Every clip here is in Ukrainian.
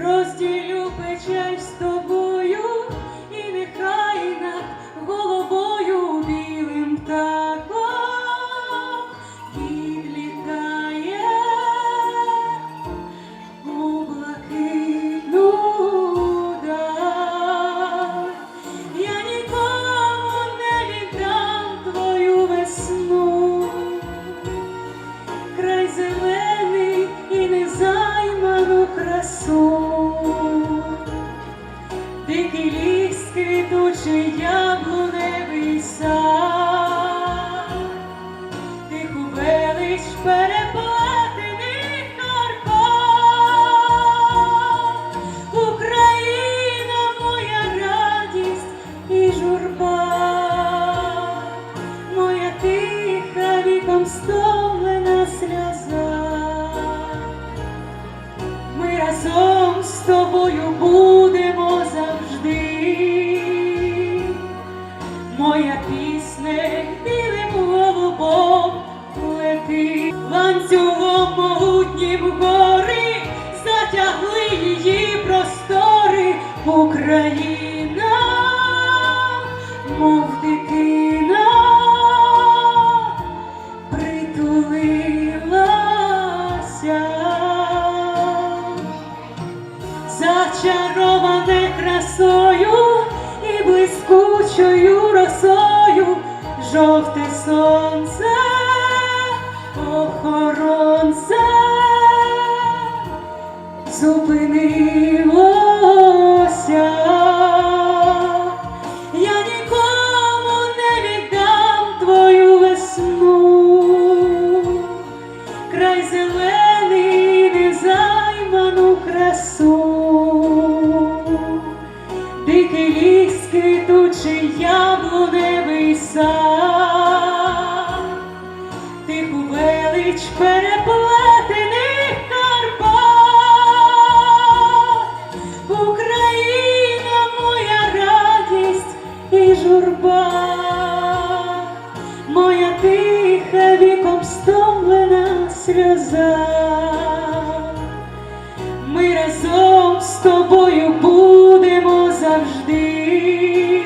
розділю квітучий яблуневий сад, тиху велич переплетених Карпат. Україна моя радість і журба, моя тиха віком стомлена її простори Україна, мов дитина, притулилася. Зачароване красою і блискучою росою, жовте сонце, охоронце зупинилося. Я нікому не віддам твою весну. Край зелений, незайману красу, дикий ліс, квітучий яблуневий сад, тиху велич переплетених тиха віком стомлена сльоза. Ми разом з тобою будемо завжди.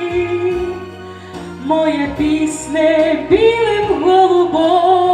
Моя пісня білим голубом